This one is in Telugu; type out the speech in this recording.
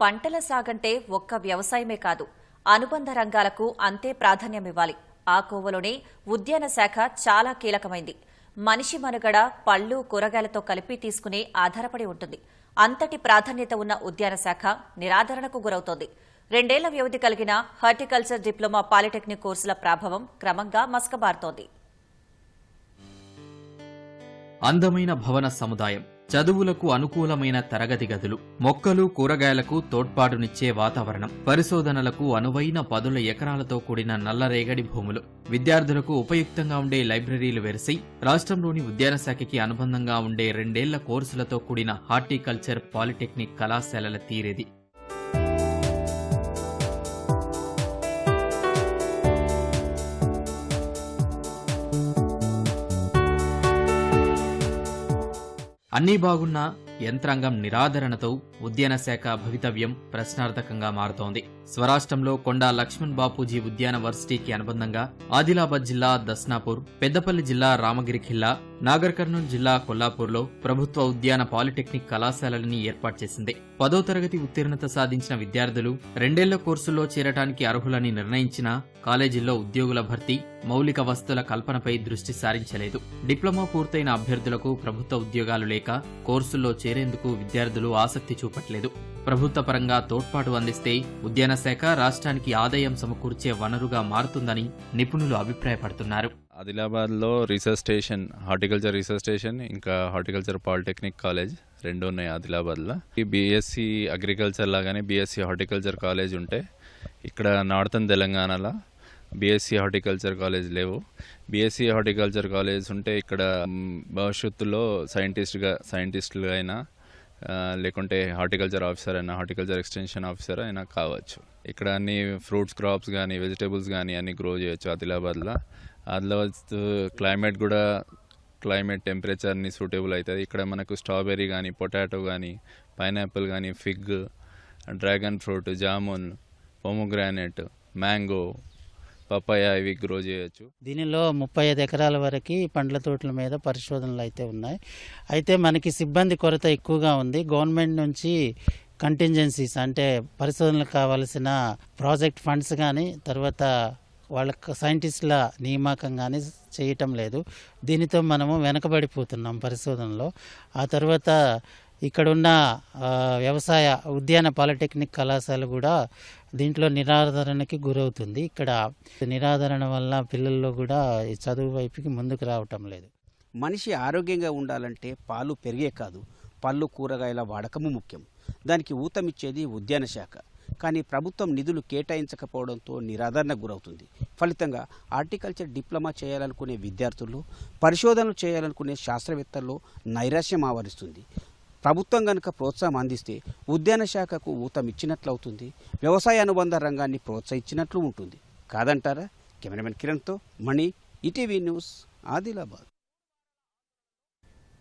పంటల సాగంటే ఒక్క వ్యవసాయమే కాదు అనుబంధ రంగాలకు అంతే ప్రాధాన్యమివ్వాలి. ఆ కోవలోనే ఉద్యాన శాఖ చాలా కీలకమైంది. మనిషి మనుగడ పళ్ళు కూరగాయలతో కలిపి తీసుకునే ఆధారపడి ఉంటుంది. అంతటి ప్రాధాన్యత ఉన్న ఉద్యాన శాఖ నిరాదరణకు గురవుతోంది. రెండేళ్ళ వ్యవధి కలిగిన హార్టికల్చర్ డిప్లొమా పాలిటెక్నిక్ కోర్సుల ప్రభావం క్రమంగా మసకబారుతోంది. అందమైన భవన సముదాయం. చదువులకు అనుకూలమైన తరగతి గదులు మొక్కలు కూరగాయలకు తోడ్పాటునిచ్చే వాతావరణం పరిశోధనలకు అనువైన పదుల ఎకరాలతో కూడిన నల్లరేగడి భూములు. విద్యార్థులకు ఉపయుక్తంగా ఉండే లైబ్రరీలు వెరసి రాష్ట్రంలోని ఉద్యాన శాఖకి అనుబంధంగా ఉండే రెండేళ్ళ కోర్సులతో కూడిన హార్టికల్చర్ పాలిటెక్నిక్ కళాశాలల తీరేది. అన్నీ బాగున్నా యంత్రాంగం నిరాదరణతో ఉద్యాన శాఖ భవితవ్యం ప్రశ్నార్థకంగా మారుతోంది. స్వరాష్ట్రంలో కొండా లక్ష్మణ్ బాపూజీ ఉద్యాన వర్సిటీకి అనుబంధంగా ఆదిలాబాద్ జిల్లా దస్నాపూర్ పెద్దపల్లి జిల్లా రామగిరి ఖిల్లా నాగర్ కర్నూలు జిల్లా కొల్లాపూర్లో ప్రభుత్వ ఉద్యాన పాలిటెక్నిక్ కళాశాలలని ఏర్పాటు చేసింది. పదో తరగతి ఉత్తీర్ణత సాధించిన విద్యార్థులు రెండేళ్ళ కోర్సుల్లో చేరటానికి అర్హులని నిర్ణయించిన కాలేజీల్లో ఉద్యోగుల భర్తీ మౌలిక వసతుల కల్పనపై దృష్టి సారించలేదు. డిప్లొమా పూర్తయిన అభ్యర్థులకు ప్రభుత్వ ఉద్యోగాలు లేక కోర్సుల్లో చేరేందుకు విద్యార్థులు ఆసక్తి చూపట్లేదు. ప్రభుత్వ పరంగా తోడ్పాటు అందిస్తే ఉద్యాన శాఖ రాష్ట్రానికి ఆదాయం సమకూర్చే వనరుగా మారుతుందని నిపుణులు అభిప్రాయపడుతున్నారు. ఆదిలాబాద్లో research station horticulture research station ఇంకా హార్టికల్చర్ పాలిటెక్నిక్ కాలేజ్ రెండు ఉన్నాయి ఆదిలాబాద్లో. ఈ బీఎస్సీ అగ్రికల్చర్ లాగానే బీఎస్సీ హార్టికల్చర్ కాలేజ్ ఉంటే ఇక్కడ నార్థన్ తెలంగాణలో బీఎస్సీ హార్టికల్చర్ కాలేజ్ లేవు. బీఎస్సీ హార్టికల్చర్ కాలేజ్ ఉంటే ఇక్కడ భవిష్యత్తులో సైంటిస్ట్గా సైంటిస్టులుగా అయినా లేకుంటే హార్టికల్చర్ ఆఫీసర్ అయినా హార్టికల్చర్ ఎక్స్టెన్షన్ ఆఫీసర్ అయినా కావచ్చు. ఇక్కడ అన్ని ఫ్రూట్స్ క్రాప్స్ కానీ వెజిటేబుల్స్ కానీ అన్ని గ్రో చేయొచ్చు ఆదిలాబాద్లో. ఆదిలాబాద్ క్లైమేట్ కూడా క్లైమేట్ టెంపరేచర్ని సూటబుల్ అవుతుంది ఇక్కడ మనకు స్ట్రాబెర్రీ కానీ పొటాటో కానీ పైనాపిల్ కానీ fig dragon fruit jamun pomegranate mango papaya ఇవి గ్రో చేయొచ్చు. దీనిలో ముప్పై ఐదు ఎకరాల వరకు పండ్ల తోటల మీద పరిశోధనలు అయితే ఉన్నాయి. అయితే మనకి సిబ్బంది కొరత ఎక్కువగా ఉంది. గవర్నమెంట్ నుంచి కంటింజెన్సీస్ అంటే పరిశోధనలకు కావాల్సిన ప్రాజెక్ట్ ఫండ్స్ కానీ తర్వాత వాళ్ళ సైంటిస్టుల నియామకం కానీ చేయటం లేదు. దీనితో మనము వెనకబడిపోతున్నాం పరిశోధనలో. ఆ తర్వాత ఇక్కడున్న వ్యవసాయ ఉద్యాన పాలిటెక్నిక్ కళాశాల కూడా దీంట్లో నిరాదరణకి గురవుతుంది. ఇక్కడ నిరాదరణ వల్ల పిల్లల్లో కూడా ఈ చదువు వైపుకి ముందుకు రావటం లేదు. మనిషి ఆరోగ్యంగా ఉండాలంటే పాలు పెరిగే కాదు. పళ్ళు కూరగాయల వాడకము ముఖ్యం. దానికి ఊతమిచ్చేది ఉద్యాన శాఖ. కానీ ప్రభుత్వం నిధులు కేటాయించకపోవడంతో నిరాదరణ గురవుతుంది. ఫలితంగా హార్టికల్చర్ డిప్లొమా చేయాలనుకునే విద్యార్థులు పరిశోధనలు చేయాలనుకునే శాస్త్రవేత్తల్లో నైరాశ్యం ఆవరిస్తుంది. ప్రభుత్వం కనుక ప్రోత్సాహం అందిస్తే ఉద్యాన శాఖకు ఊతమిచ్చినట్లవుతుంది వ్యవసాయ అనుబంధ రంగాన్ని ప్రోత్సహించినట్లు ఉంటుంది. కాదంటారా? కెమెరామెన్ కిరణ్తో మణి ఈటీవీ న్యూస్ ఆదిలాబాద్.